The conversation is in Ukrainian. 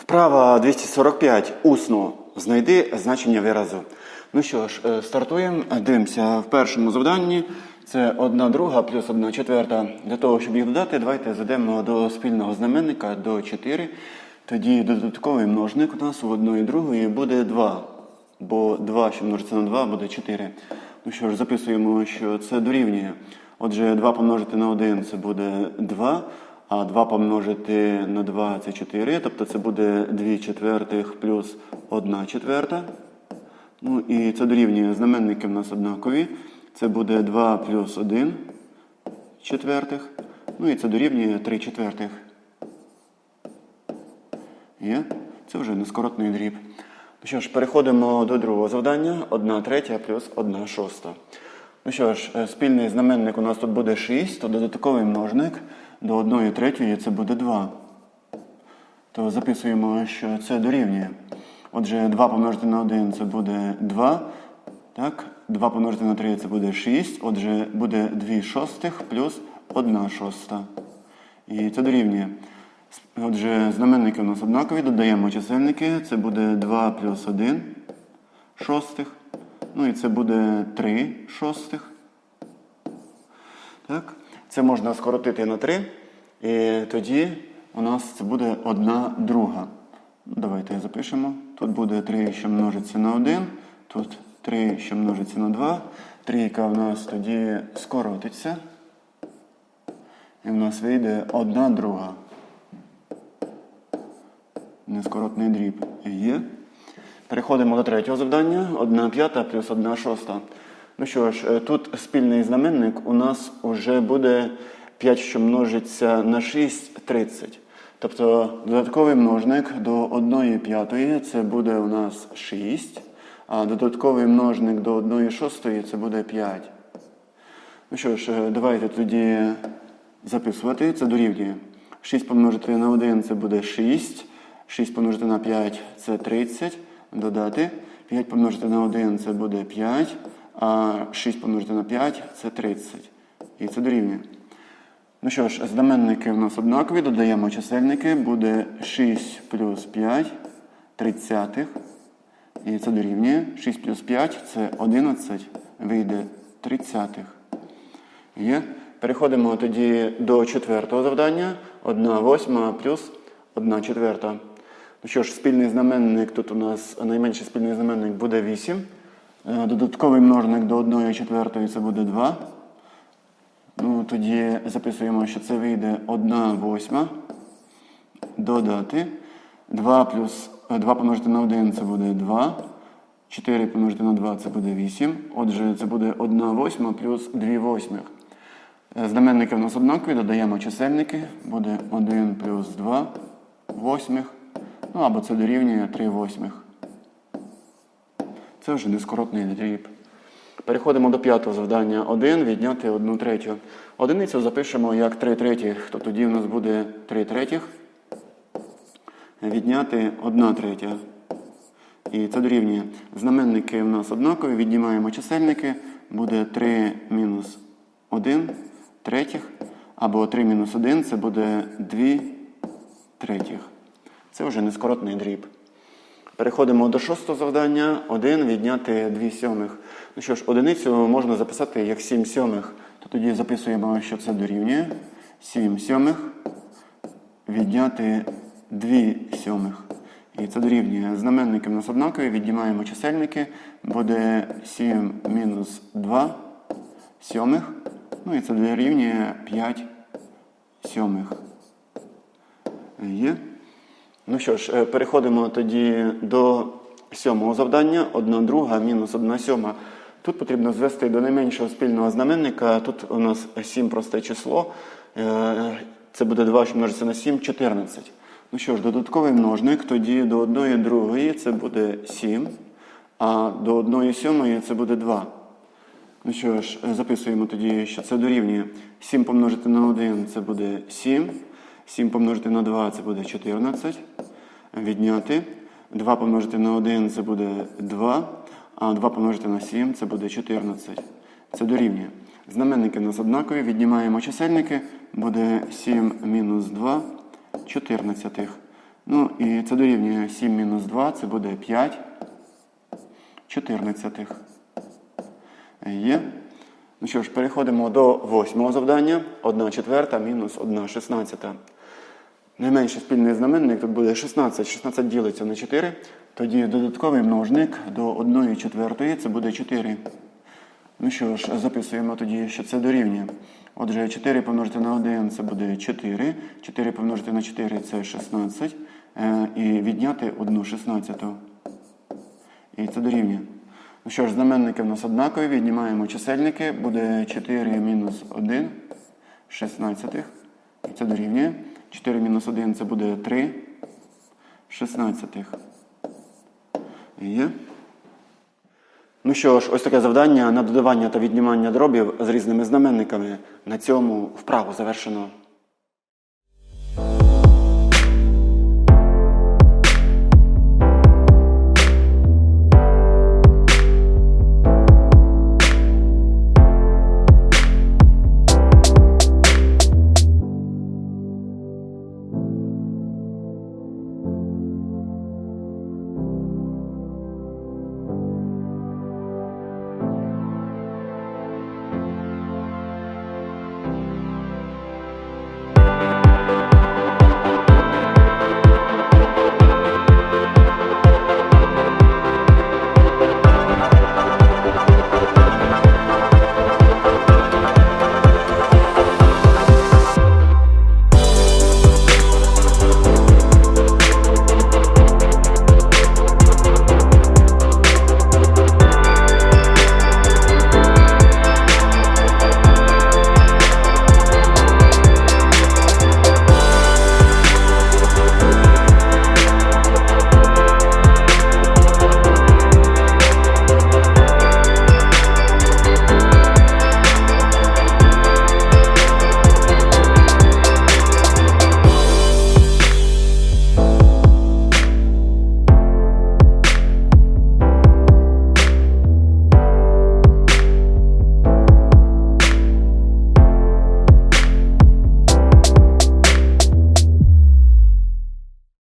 Вправа 245. Усно. Знайди значення виразу. Ну що ж, е, стартуємо. Дивимося в першому завданні. Це одна друга плюс одна четверта. Для того, щоб їх додати, давайте зведемо до спільного знаменника до 4. Тоді додатковий множник у нас у одної другої буде 2. Бо 2, що множиться на 2, буде 4. Ну що ж, записуємо, що це дорівнює. Отже, 2 помножити на 1 це буде 2. А 2 помножити на 2 це 4, тобто це буде 2 четвертих плюс 1 четверта. Ну і це дорівнює знаменники в нас однакові. Це буде 2 плюс 1 четвертих. Ну і це дорівнює 3 четвертих. Є? Це вже нескоротний дріб. Ну що ж, переходимо до другого завдання. 1 третя плюс 1 шоста. Ну що ж, е, спільний знаменник у нас тут буде 6, то додатковий множник до 1 третьої це буде 2. То записуємо, що це дорівнює. Отже, 2 помножити на 1 це буде 2. Так? 2 помножити на 3 це буде 6. Отже, буде 2 шостих плюс 1 шоста. І це дорівнює. Отже, знаменники у нас однакові, додаємо чисельники. Це буде 2 плюс 1 шостих. Ну і це буде 3 шостих. Так? Це можна скоротити на 3. І тоді у нас це буде 1 друга. Давайте запишемо. Тут буде 3, що множиться на 1. Тут 3, що множиться на 2. Трійка в нас тоді скоротиться. І в нас вийде 1 друга. Нескоротний дріб є. Переходимо до третього завдання. 1 п'ята плюс 1 шоста. Ну що ж, е, тут спільний знаменник у нас вже буде 5, що множиться на 6, 30. Тобто додатковий множник до 1 п'ятої це буде у нас 6, а додатковий множник до 1 шостої це буде 5. Ну що ж, е, давайте тоді записувати. Це дорівнює. 6 помножити на 1 це буде 6. 6 помножити на 5 це 30. Додати. 5 помножити на 1 це буде 5. А 6 помножити на 5 це 30. І це дорівнює. Ну що ж, знаменники в нас однакові, додаємо чисельники, буде 6 плюс 5 тридцятих. І це дорівнює. 6 плюс 5 це 11, вийде тридцятих. Є. Переходимо тоді до четвертого завдання. 1 восьма плюс 1 четверта. Ну що ж, спільний знаменник, тут у нас найменший спільний знаменник буде 8. Е, Додатковий множник до 1 четвертої це буде 2. Ну, тоді записуємо, що це вийде 1 восьма. Додати. 2 плюс 2 помножити на 1 це буде 2. 4 помножити на 2 це буде 8. Отже, це буде 1 восьма плюс 2 восьмих. Е, Знаменники в нас однакові, додаємо чисельники. Буде 1 плюс 2 восьмих. Ну або це дорівнює 3 восьмих. Це вже нескоротний дріб. Переходимо до п'ятого завдання. 1 відняти 1 третю. Одиницю запишемо як 3 третіх, то тоді у нас буде 3 третіх. Відняти 1 третя. І це дорівнює. Знаменники в нас однакові, віднімаємо чисельники. Буде 3 мінус 1 третіх. Або 3 мінус 1 це буде 2 третіх. Це вже нескоротний дріб. Переходимо до шостого завдання. 1 відняти 2 сьомих. Ну що ж, одиницю можна записати як 7 сьомих. То тоді записуємо, що це дорівнює. 7 сьомих відняти 2 сьомих. І це дорівнює. Знаменники в нас однакові, віднімаємо чисельники. Буде 7 мінус 2 сьомих. Ну і це дорівнює 5 сьомих. Є. Ну що ж, е, переходимо тоді до сьомого завдання. 1 друга мінус 1 сьома. Тут потрібно звести до найменшого спільного знаменника. Тут у нас 7 просте число. Е, Це буде 2, що множиться на 7, 14. Ну що ж, додатковий множник, тоді до 1 другої це буде 7, а до 1 сьомої це буде 2. Ну що ж, записуємо тоді, що це дорівнює 7 помножити на 1 це буде 7. 7 помножити на 2 це буде 14. Відняти. 2 помножити на 1 це буде 2. А 2 помножити на 7 це буде 14. Це дорівнює. Знаменники у нас однакові. Віднімаємо чисельники. Буде 7 мінус 2 14. Ну і це дорівнює 7 мінус 2, це буде 5 чотирнадцятих. Є. Ну що ж, переходимо до восьмого завдання. 1 четверта мінус 1 шістнадцята. Найменший спільний знаменник тут буде 16. 16 ділиться на 4. Тоді додатковий множник до 1 четвертої це буде 4. Ну що ж, записуємо тоді, що це дорівнює. Отже, 4 помножити на 1 це буде 4. 4 помножити на 4 це 16. Е, І відняти 1 шістнадцяту. І це дорівнює. Ну що ж, знаменники в нас однакові, віднімаємо чисельники, буде 4 мінус 1 шістнадцятих. І це дорівнює. 4 мінус 1 це буде 3 шістнадцятих. Є. Ну що ж, ось таке завдання на додавання та віднімання дробів з різними знаменниками. На цьому вправу завершено.